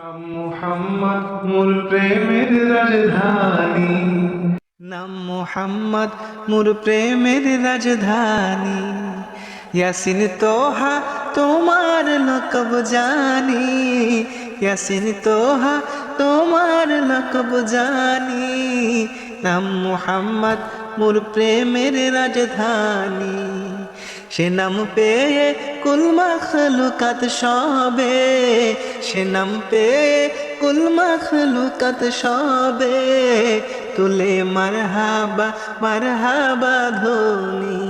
নাম মুহাম্মদ মূল প্রেমের রাজধানী। নাম মোহাম্মদ মোর প্রেমের রাজধানী। ইয়াসিন তোহা তোমার লকব জানি। ইয়াসিন তোহা তোমার লকব জানি। নাম মোহাম্মদ মোর প্রেমের রাজধানী। সে নাম পেয়ে কুলমা খলুকাত সবে, সে নাম পেয়ে কুলমা খলুকাত সবে। তুলে মারহাবা মারহাবা ধ্বনি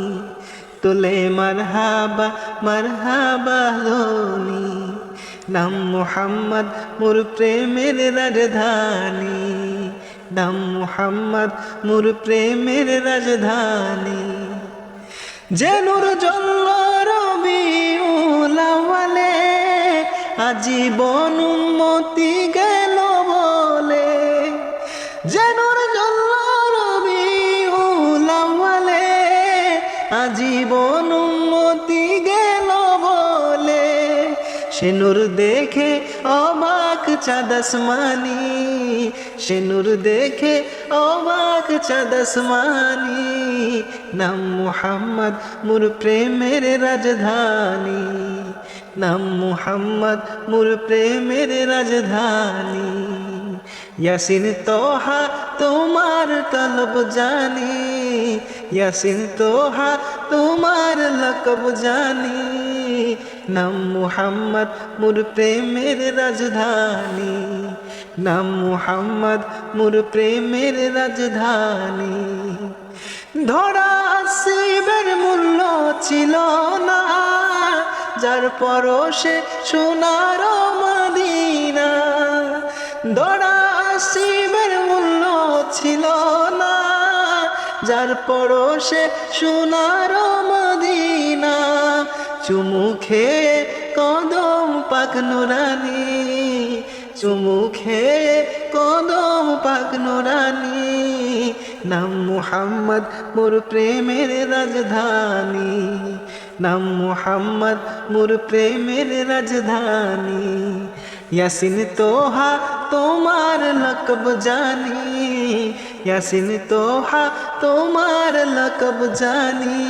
তুলে মারহাবা মারহাবা ধোনি। নাম মুহাম্মদ মোর প্রেমের রাজধানী, নাম মুহাম্মদ মোর প্রেমের রাজধানী। জেনুর জল্ল রবি উলাওয়ালে আজীবন উন্মতি গেল বলে। জেনুর জল্ল রবি উলাওয়ালে আজীবন উন্মতি গেল বলে। সে নূর দেখে অবাক চাঁদসমানি সে নূর দেখে অবাক চাঁদসমানি নাম মুহাম্মদ মুর প্রেমের রাজধানী। নাম মুহাম্মদ মুর প্রেমের রাজধানী। ইয়াসিন তোহা তোমার তলব জানি, ইয়াসিন তোহা তোমার লকব জানি। নাম মুহাম্মদ, মুর প্রেমের রাজধানী। নাম মুহাম্মদ, মুর প্রেমের রাজধানী। ধরা শিবের মূল্য ছিল না, যার পরশে সোনার মদিনা। ধরা শিবের মূল্য ছিল না, যার পরশে সোনার মদিনা। চুমু খেয়ে কদম পাক নুরানি চুমু খেয়ে কদম পাক নুরানি, নাম মুহাম্মদ মোর প্রেমের রাজধানী, নাম মুহাম্মদ মোর প্রেমের রাজধানী, ইয়াসিন তোহা তোমার লকব জানি ইয়াসিন তোহা তোমার লকব জানি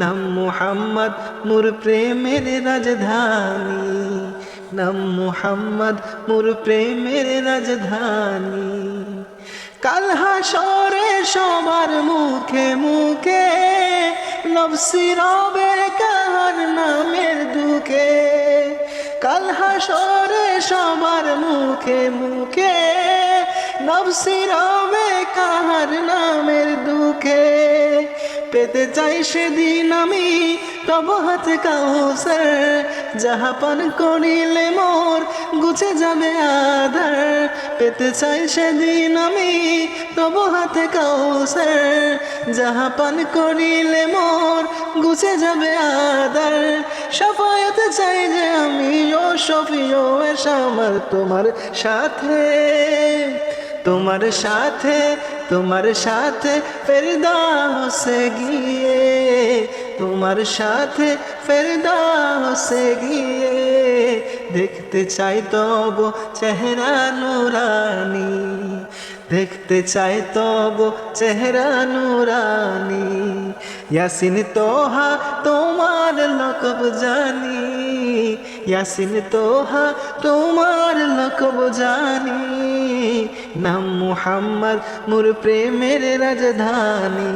নাম মুহাম্মদ মোর প্রেমের রাজধানী নাম মুহাম্মদ মোর প্রেমের রাজধানী কাল হাসরে সবার মুখে মুখে নবসি রবে কাহার নামের দুঃখে কাল হাসরে সবার মুখে মুখে নবসি রবে কাহার নামের দুঃখে। পেতে চাই সেদিন আমি তব হাতে কাউসার। যাহা পান করিলে মোর গুছে যাবে আধার। পেতে চাই সেদিন আমি তব হাতে কাউসার। যাহা পান করিলে মোর গুছে যাবে আধার। সফায়তে চাই যে আমি ও সফিও এসামার তোমার সাথে। তোমার সাথে তোমার সাথে ফেরদাসে গিয়ে, তোমার সাথে ফেরদাসে গিয়ে দেখতে চাই তব চেহারা নুরানি, দেখতে চাই তব চেহারা নুরানি। ইয়াসিন তোহা তোমার লকব জানি ইয়াসিন তোহা তোমার লকব জানি নাম মুহাম্মদ মুর প্রেমের রাজধানী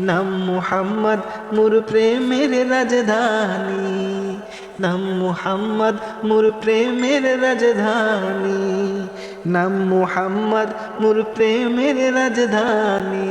নাম মুহাম্মদ মুর প্রেমের রাজধানী নাম মুহাম্মদ মুর প্রেমের রাজধানী নাম মুহাম্মদ মুর প্রেমের রাজধানী